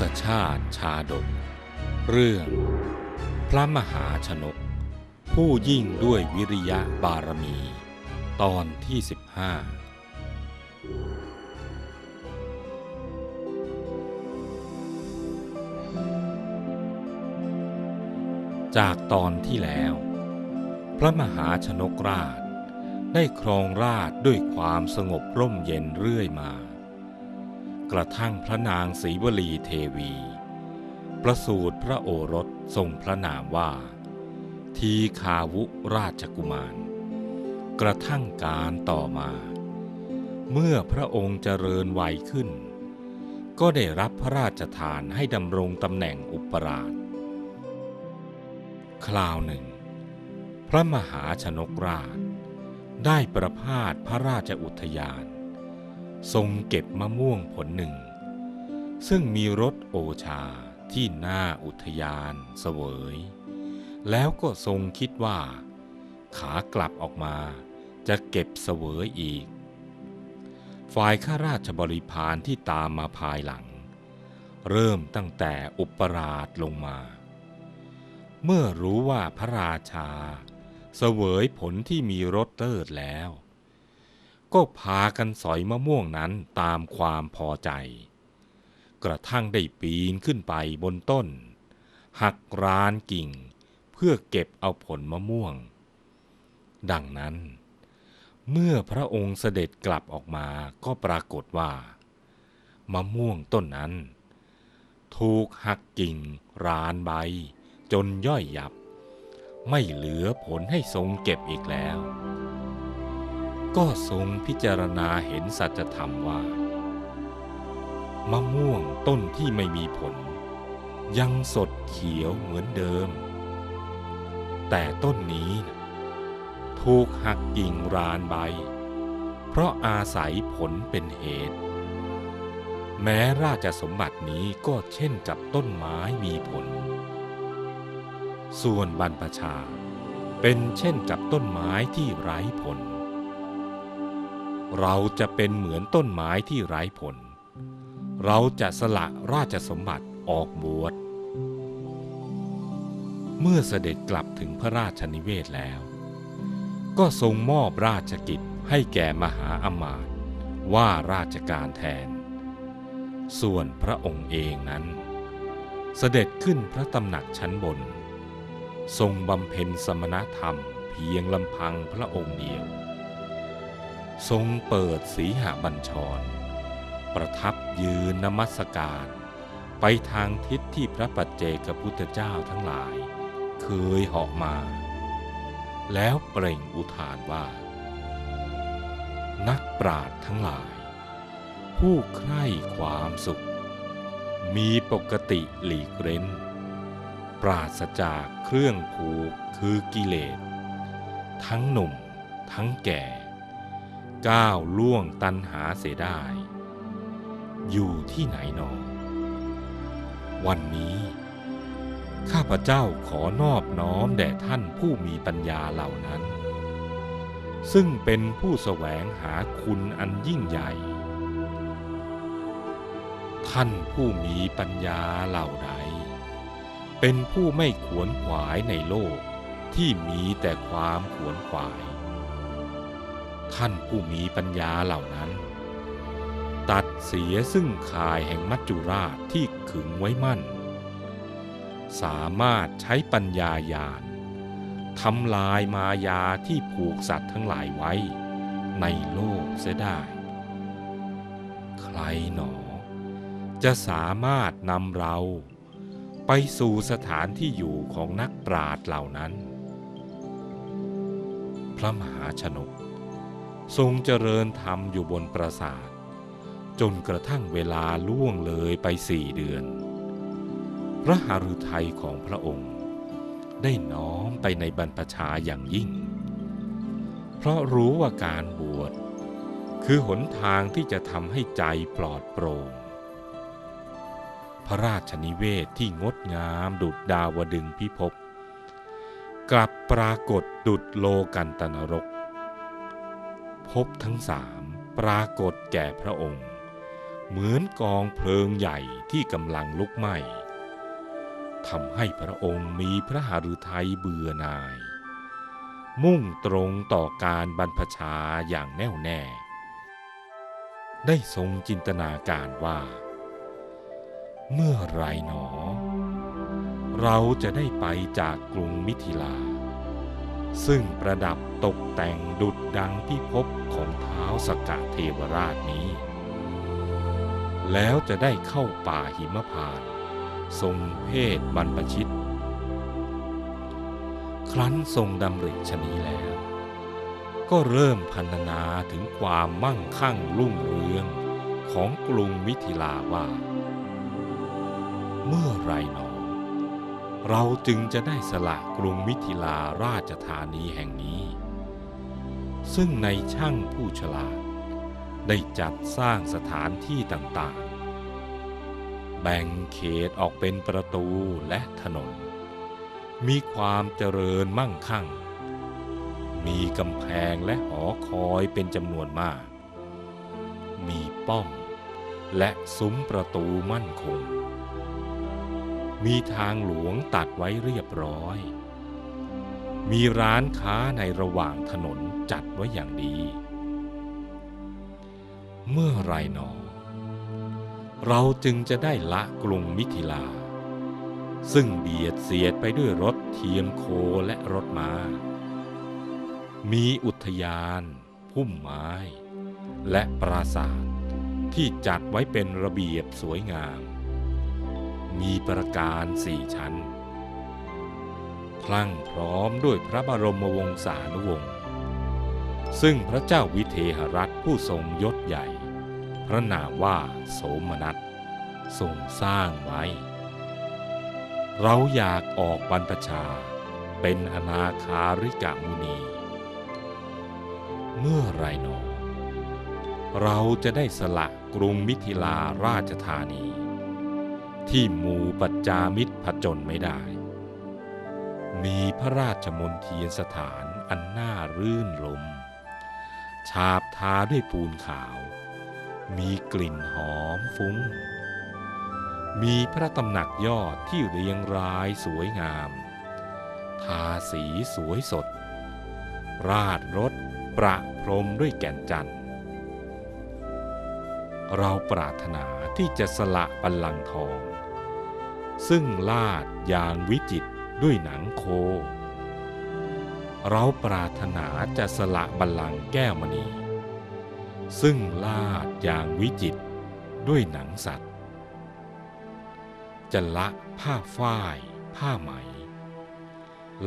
ศชาติชาดก เรื่อง พระมหาชนก ผู้ยิ่งด้วยวิริยะบารมี ตอนที่15จากตอนที่แล้ว พระมหาชนกราช ได้ครองราชด้วยความสงบร่มเย็นเรื่อยมา กระทั่งพระนางศรีวลีเทวี ประสูติพระโอรสทรงพระนามว่า ทีคาวุราชกุมาร กระทั่งการต่อมา เมื่อพระองค์เจริญวัยขึ้น ก็ได้รับพระราชทานให้ดำรงตำแหน่งอุปราช คราวหนึ่ง พระมหาชนกราชได้ประพาสพระราชอุทยาน ทรงเก็บมะม่วงผลหนึ่ง ซึ่งมีรสโอชาที่หน้าอุทยานเสวย แล้วก็ทรงคิดว่า ขากลับออกมาจะเก็บเสวยอีก ฝ่ายข้าราชบริพารที่ตามมาภายหลัง เริ่มตั้งแต่อุปราชลงมา เมื่อรู้ว่าพระราชา เสวยผลที่มีรสเลิศแล้ว ก็พากันสอยมะม่วงนั้นตามความพอใจ กระทั่งได้ปีนขึ้นไปบนต้น หักรานกิ่ง เพื่อเก็บเอาผลมะม่วง ดังนั้น เมื่อพระองค์เสด็จกลับออกมาก็ปรากฏว่า มะม่วงต้นนั้น ถูกหักกิ่งรานใบ จนย่อยยับ ไม่เหลือผลให้ทรงเก็บอีกแล้ว ก็ทรงพิจารณาเห็นสัจธรรมว่า มะม่วงต้นที่ไม่มีผล ยังสดเขียวเหมือนเดิม แต่ต้นนี้ถูกหักกิ่งรานใบ เพราะอาศัยผลเป็นเหตุ แม้ราชสมบัตินี้ก็เช่นกับต้นไม้มีผล ส่วนบรรพชาเป็นเช่นกับต้นไม้ที่ไร้ผล เราจะเป็นเหมือนต้นไม้ที่ไร้ผล เราจะสละราชสมบัติออกบวช เมื่อเสด็จกลับถึงพระราชนิเวศแล้ว ก็ทรงมอบราชกิจให้แก่มหาอมาตย์ว่าราชการแทน ส่วนพระองค์เองนั้น เสด็จขึ้นพระตำหนักชั้นบน ทรงบำเพ็ญสมณธรรมเพียงลำพังพระองค์เดียว ทรงเปิดสีหบัญชร ประทับยืนนมัสการ ไปทางทิศที่พระปัจเจกพุทธเจ้าทั้งหลาย เคยเหาะมา แล้วเปล่งอุทานว่า นักปราดทั้งหลาย ผู้ใคร่ความสุข มีปกติหลีกเร้น ปราศจากเครื่องผูกคือกิเลส ทั้งหนุ่มทั้งแก่ ก้าวล่วงตันหาเสียได้ อยู่ที่ไหนหนอ วันนี้ ข้าพเจ้าขอนอบน้อมแด่ท่านผู้มีปัญญาเหล่านั้น ซึ่งเป็นผู้แสวงหาคุณอันยิ่งใหญ่ ท่านผู้มีปัญญาเหล่าใด เป็นผู้ไม่ขวนขวายในโลกที่มีแต่ความขวนขวาย ท่านผู้มีปัญญาเหล่านั้น ตัดเสียซึ่งข่ายแห่งมัจจุราชที่ขึงไว้มั่น สามารถใช้ปัญญายาณทำลายมายาที่ผูกสัตว์ทั้งหลายไว้ในโลกเสียได้ ใครหนอ จะสามารถนำเราไปสู่สถานที่อยู่ของนักปราชญ์เหล่านั้น พระมหาชนก ทรงเจริญธรรมอยู่บนปราสาท จนกระทั่งเวลาล่วงเลยไปสี่เดือน พระหฤทัยของพระองค์ ได้น้อมไปในบรรพชาอย่างยิ่ง เพราะรู้ว่าการบวช คือหนทางที่จะทำให้ใจปลอดโปร่งพระราชนิเวศที่งดงามดุจดาวดึงพิภพกลับปรากฏดุจโลกันตนรก พบทั้งสามปรากฏแก่พระองค์ เหมือนกองเพลิงใหญ่ที่กำลังลุกไหม้ทำให้พระองค์มีพระหฤทัยเบื่อหน่าย มุ่งตรงต่อการบรรพชาอย่างแน่วแน่ ได้ทรงจินตนาการว่า เมื่อไรหนอ เราจะได้ไปจากกรุงมิถิลา ซึ่งประดับตกแต่งดุดดังพิภพของเท้าสกะเทวราชนี้ แล้วจะได้เข้าป่าหิมพานทรงเพศบรรพชิต ครั้นทรงดำริชนีแล้ว ก็เริ่มพันนาถึงความมั่งคั่งรุ่งเรืองของกรุงมิถิลาว่า เมื่อไรหนอ เราจึงจะได้สละกรุงมิถิลาราชธานีแห่งนี้ ซึ่งในช่างผู้ฉลาด ได้จัดสร้างสถานที่ต่างๆ แบ่งเขตออกเป็นประตูและถนน มีความเจริญมั่งคั่ง มีกำแพงและหอคอยเป็นจำนวนมาก มีป้อมและซุ้มประตูมั่นคง มีทางหลวงตัดไว้เรียบร้อย มีร้านค้าในระหว่างถนนจัดไว้อย่างดี เมื่อไรหนอ เราจึงจะได้ละกรุงมิถิลา ซึ่งเบียดเสียดไปด้วยรถเทียมโคและรถมา้า มีอุทยาน พุ่มไม้ และปราสาทที่จัดไว้เป็นระเบียบสวยงาม มีประการสี่ชั้น พลั่งพร้อมด้วยพระบรมวงศานุวงศ์ซึ่งพระเจ้าวิเทหรัฐผู้ทรงยศใหญ่ พระนามว่าโสมนัสทรงสร้างไว้ เราอยากออกบรรพชาเป็นอนาคาริกามุนี เมื่อไรหนอ เราจะได้สละกรุงมิถิลาราชธานี ที่หมู่ปัจจามิตรผจญไม่ได้ มีพระราชมนเทียนสถานอันน่ารื่นรมฉาบทาด้วยปูนขาว มีกลิ่นหอมฟุ้ง มีพระตำหนักยอดที่เรียงรายสวยงาม ทาสีสวยสด ราดรถประพรมด้วยแก่นจันทร์เราปรารถนาที่จะสละบัลลังก์ทอง ซึ่งลาดอย่างวิจิตด้วยหนังโค เราปรารถนาจะสละบัลลังก์แก้วมณี ซึ่งลาดอย่างวิจิตด้วยหนังสัตว์ จะละผ้าฝ้าย ผ้าไหม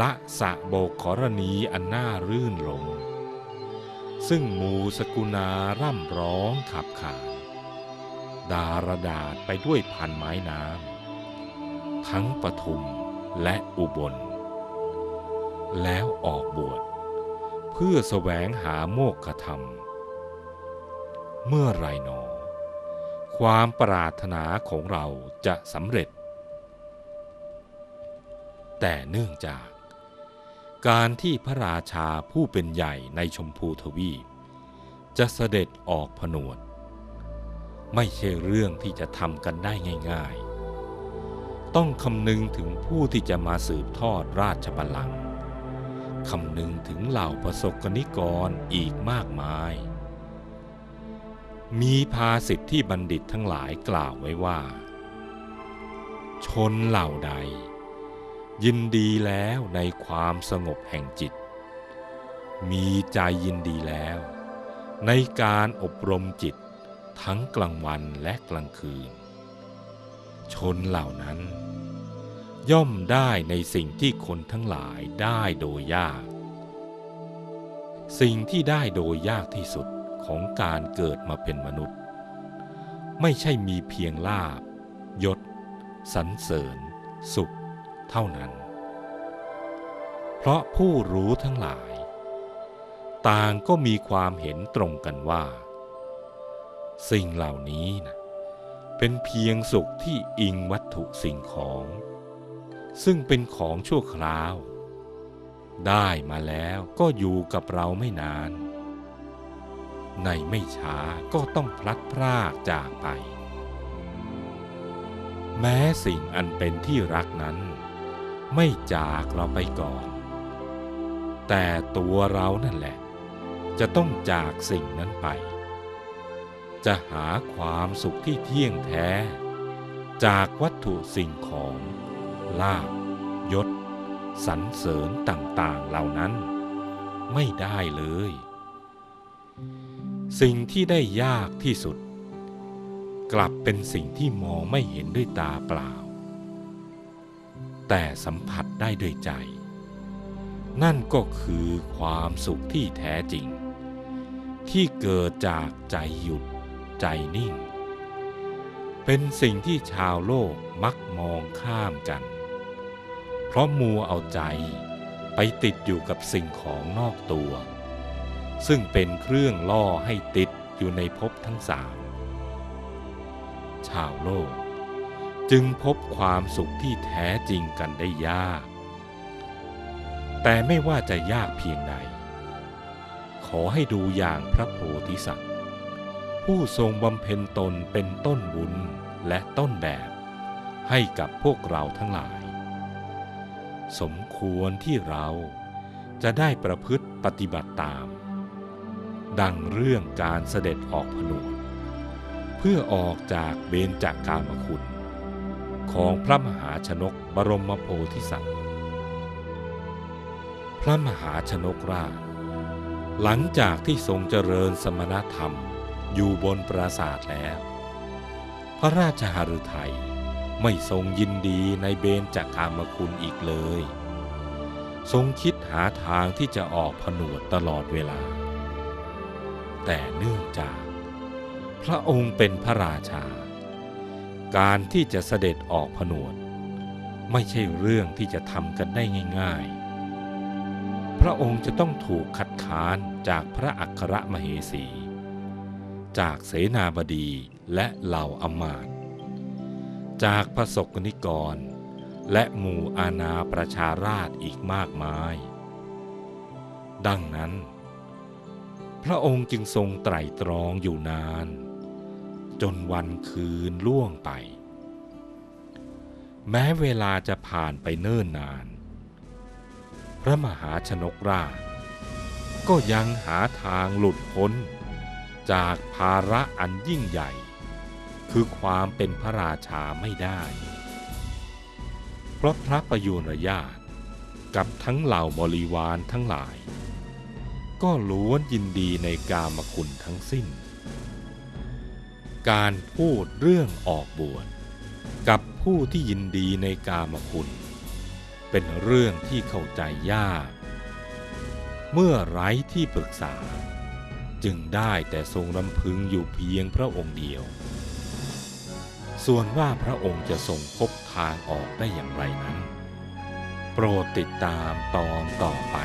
ละสะโบกขรณีอันน่ารื่นรมซึ่งหมูสกุณาร่ำร้องขับขานดารดาษไปด้วยพันไม้น้ำ ทั้งปทุมและอุบล แล้วออกบวชเพื่อแสวงหาโมกขธรรม เมื่อไรหนอ ความปรารถนาของเราจะสำเร็จ แต่เนื่องจาก การที่พระราชาผู้เป็นใหญ่ในชมพูทวีป จะเสด็จออกผนวด ไม่ใช่เรื่องที่จะทำกันได้ง่าย ๆ ต้องคำนึงถึงผู้ที่จะมาสืบทอดราชบัลลังก์คำนึงถึงเหล่าประสบกนิกรอีกมากมาย มีภาสิทธิที่บัณฑิตทั้งหลายกล่าวไว้ว่า ชนเหล่าใด ยินดีแล้วในความสงบแห่งจิต มีใจยินดีแล้ว ในการอบรมจิตทั้งกลางวันและกลางคืน ชนเหล่านั้น ย่อมได้ในสิ่งที่คนทั้งหลายได้โดยยาก สิ่งที่ได้โดยยากที่สุดของการเกิดมาเป็นมนุษย์ ไม่ใช่มีเพียงลาบยศสรรเสริญ สุขเท่านั้น เพราะผู้รู้ทั้งหลาย ต่างก็มีความเห็นตรงกันว่า สิ่งเหล่านี้นะ เป็นเพียงสุขที่อิงวัตถุสิ่งของ ซึ่งเป็นของชั่วคราว ได้มาแล้วก็อยู่กับเราไม่นาน ในไม่ช้าก็ต้องพลัดพรากจากไป แม้สิ่งอันเป็นที่รักนั้น ไม่จากเราไปก่อน แต่ตัวเรานั่นแหละ จะต้องจากสิ่งนั้นไป จะหาความสุขที่เที่ยงแท้ จากวัตถุสิ่งของลาบยศสรรเสริญต่างๆเหล่านั้น ไม่ได้เลย สิ่งที่ได้ยากที่สุด กลับเป็นสิ่งที่มองไม่เห็นด้วยตาเปล่า แต่สัมผัสได้ด้วยใจ นั่นก็คือความสุขที่แท้จริง ที่เกิดจากใจหยุด ใจนิ่ง เป็นสิ่งที่ชาวโลกมักมองข้ามกัน เพราะมัวเอาใจไปติดอยู่กับสิ่งของนอกตัว ซึ่งเป็นเครื่องล่อให้ติดอยู่ในภพทั้งสาม ชาวโลกจึงพบความสุขที่แท้จริงกันได้ยาก แต่ไม่ว่าจะยากเพียงใด ขอให้ดูอย่างพระโพธิสัตว์ ผู้ทรงบำเพ็ญตนเป็นต้นบุญและต้นแบบ ให้กับพวกเราทั้งหลาย สมควรที่เราจะได้ประพฤติปฏิบัติตาม ดังเรื่องการเสด็จออกผนวดเพื่อออกจากเบญจากกามคุณ ของพระมหาชนกบรมโพธิสัตว์พระมหาชนกราช หลังจากที่ทรงเจริญสมณธรรม อยู่บนปราสาทแล้ว พระราชหฤทัยไม่ทรงยินดีในเบญจากกามคุณอีกเลย ทรงคิดหาทางที่จะออกผนวดตลอดเวลา แต่เนื่องจาก พระองค์เป็นพระราชา การที่จะเสด็จออกผนวด ไม่ใช่เรื่องที่จะทำกันได้ง่ายๆ พระองค์จะต้องถูกคัดค้านจากพระอัครมเหสี จากเสนาบดีและเหล่าอำมาตย์จากพระสกนิกร และหมู่อาณาประชาราษฎร์อีกมากมาย ดังนั้น พระองค์จึงทรงไตรตรองอยู่นาน จนวันคืนล่วงไป แม้เวลาจะผ่านไปเนิ่นนาน พระมหาชนกราชก็ยังหาทางหลุดพ้น จากภาระอันยิ่งใหญ่ คือความเป็นพระราชาไม่ได้ เพราะพระประยุรญาติกับทั้งเหล่าบริวารทั้งหลาย ก็ล้วนยินดีในกามคุณทั้งสิ้น การพูดเรื่องออกบวชกับผู้ที่ยินดีในกามคุณ เป็นเรื่องที่เข้าใจยาก เมื่อไร้ที่ปรึกษา จึงได้แต่ทรงรำพึงอยู่เพียงพระองค์เดียว ส่วนว่าพระองค์จะทรงพบทางออกได้อย่างไรนั้น โปรดติดตามตอนต่อไป